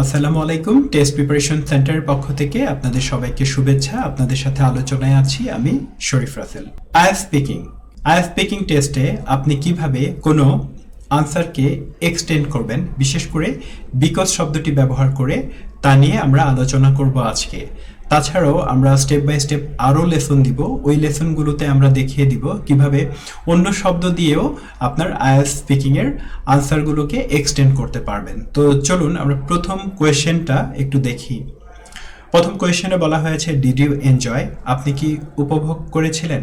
আসসালামু আলাইকুম test preparation সেন্টারের পক্ষ থেকে আপনাদের সবাইকে শুভেচ্ছা। আপনাদের সাথে আলোচনায় আছি আমি Sharif Rasel. I speaking I speaking টেস্টে আপনি কীভাবে কোনো আনসারকে এক্সটেন্ড করবেন, বিশেষ করে বিকজ শব্দটি ব্যবহার করে, তা নিয়ে আমরা আলোচনা করব আজকে। তাছাড়াও আমরা স্টেপ বাই স্টেপ আরও লেসন দিব। ওই লেসনগুলোতে আমরা দেখিয়ে দিব কীভাবে অন্য শব্দ দিয়েও আপনার আইএস স্পিকিংয়ের আনসারগুলোকে এক্সটেন্ড করতে পারবেন। তো চলুন আমরা প্রথম কোয়েশ্চেনটা একটু দেখি। প্রথম কোয়েশ্চেনে বলা হয়েছে ডিড ইউ এনজয় আপনি কি উপভোগ করেছিলেন?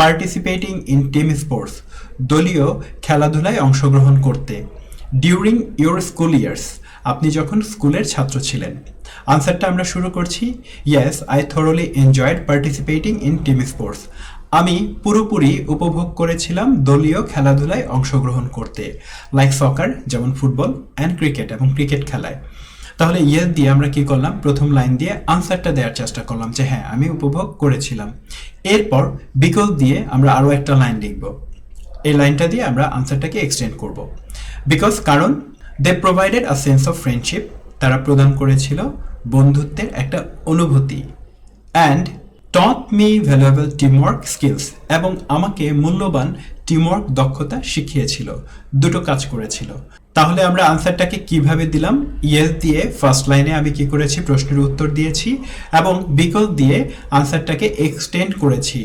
পার্টিসিপেটিং ইন টিম স্পোর্টস দলীয় খেলাধুলায় অংশগ্রহণ করতে ডিউরিং ইউর স্কুল ইয়ার্স আপনি যখন স্কুলের ছাত্র ছিলেন, আনসারটা আমরা শুরু করছি yes I thoroughly enjoyed participating in team sports আমি পুরোপুরি উপভোগ করেছিলাম দলীয় খেলাধুলায় অংশগ্রহণ করতে লাইক সকার যেমন ফুটবল অ্যান্ড ক্রিকেট এবং ক্রিকেট খেলায়। তাহলে ইয়েস দিয়ে আমরা কি করলাম? প্রথম লাইন দিয়ে আনসারটা দেওয়ার চেষ্টা করলাম যে হ্যাঁ আমি উপভোগ করেছিলাম। এরপর বিকল্প দিয়ে আমরা আরও একটা লাইন লিখব। এই লাইনটা দিয়ে আমরা আনসারটাকে এক্সটেন্ড করব। বিকজ কারণ they provided a sense of friendship তারা প্রদান করেছিল বন্ধুত্বের একটা অনুভূতি। And taught me valuable teamwork skills এবং আমাকে মূল্যবান টিমওয়ার্ক দক্ষতা শিখিয়েছিল। দুটো কাজ করেছিল। তাহলে আমরা আনসারটাকে কীভাবে দিলাম? ইয়েস দিয়ে ফার্স্ট লাইনে আমি কি করেছি? প্রশ্নের উত্তর দিয়েছি এবং বিকল্প দিয়ে আনসারটাকে এক্সটেন্ড করেছি।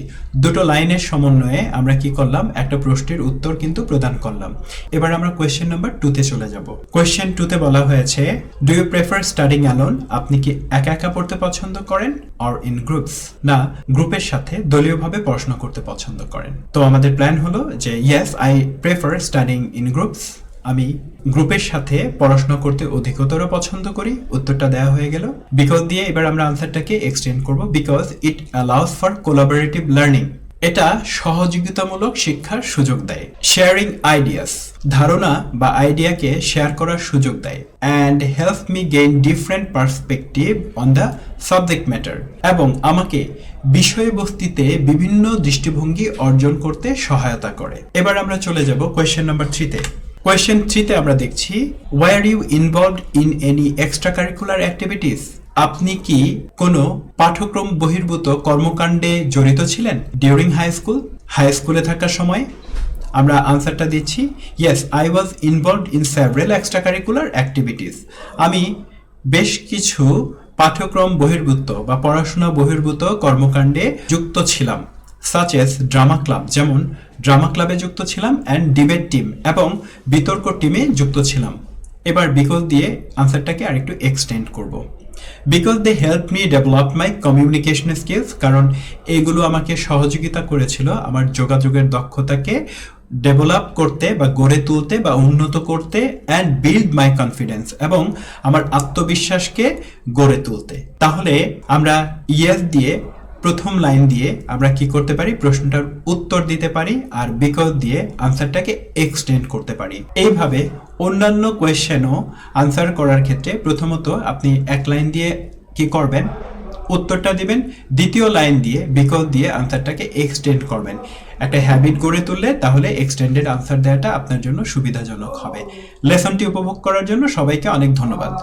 দুটো লাইনের সমন্বয়ে আমরা কি করলাম? একটা প্রশ্নের উত্তর কিন্তু প্রদান করলাম। এবার আমরা কোয়েশ্চেন নাম্বার টুতে চলে যাব। কোয়েশ্চেন টুতে বলা হয়েছে do you prefer studying alone আপনি কি একা একা পড়তে পছন্দ করেন অর ইন গ্রুপস না, গ্রুপের সাথে দলীয়ভাবে পড়াশোনা করতে পছন্দ করেন। তো আমাদের প্ল্যান হলো যে yes I prefer studying in groups আমি গ্রুপের সাথে পড়াশোনা করতে অধিকতর পছন্দ করি। উত্তরটা দেওয়া হয়ে গেল। বিকজ দিয়ে এবার আমরা আনসারটাকে এক্সটেন্ড করব। Because it allows for collaborative learning এটা সহযোগিতামূলক শিক্ষার সুযোগ দেয়। শেয়ারিং আইডিয়াস ধারণা বা আইডিয়াকে শেয়ার করার সুযোগ দেয়। And help me gain different perspective on the subject matter এবং আমাকে বিষয়বস্তুতে বিভিন্ন দৃষ্টিভঙ্গি অর্জন করতে সহায়তা করে। এবার আমরা চলে যাব কোয়েশ্চেন নাম্বার থ্রিতে কোয়েশ্চেন থ্রিতে আমরা দেখছি why are you involved in any extra curricular activities আপনি কি কোনো পাঠ্যক্রম বহির্ভূত কর্মকাণ্ডে জড়িত ছিলেন ডিউরিং হাই স্কুল হাই স্কুলে থাকার সময়? আমরা আনসারটা দিচ্ছি yes I was involved in several extra curricular activities আমি বেশ কিছু পাঠ্যক্রম বহির্ভূত বা পড়াশোনা বহির্ভূত কর্মকাণ্ডে যুক্ত ছিলাম। সাচ এস ড্রামা ক্লাব যেমন ড্রামা ক্লাবে যুক্ত ছিলাম অ্যান্ড ডিবেট টিম এবং বিতর্ক টিমে যুক্ত ছিলাম। এবার বিকজ দিয়ে আনসারটাকে আরেকটু এক্সটেন্ড করব। Because they help me develop my communication skills কারণ এগুলো আমাকে সহযোগিতা করেছিল আমার যোগাযোগের দক্ষতাকে ডেভেলপ করতে বা গড়ে তুলতে বা উন্নত করতে অ্যান্ড বিল্ড মাই কনফিডেন্স এবং আমার আত্মবিশ্বাসকে গড়ে তুলতে। তাহলে আমরা ইয়েস দিয়ে প্রথম লাইন দিয়ে আমরা কি করতে পারি? প্রশ্নটার উত্তর দিতে পারি আর বিকজ দিয়ে আনসারটাকে এক্সটেন্ড করতে পারি। এইভাবে অন্যান্য কোয়েশ্চেনও আনসার করার ক্ষেত্রে প্রথমত আপনি এক লাইন দিয়ে কি করবেন? উত্তরটা দিবেন। দ্বিতীয় লাইন দিয়ে বিকজ দিয়ে আনসারটাকে এক্সটেন্ড করবেন। একটা হ্যাবিট গড়ে তুললে তাহলে এক্সটেন্ডেড আনসার দেওয়াটা আপনার জন্য সুবিধাজনক হবে। লেসনটি উপভোগ করার জন্য সবাইকে অনেক ধন্যবাদ।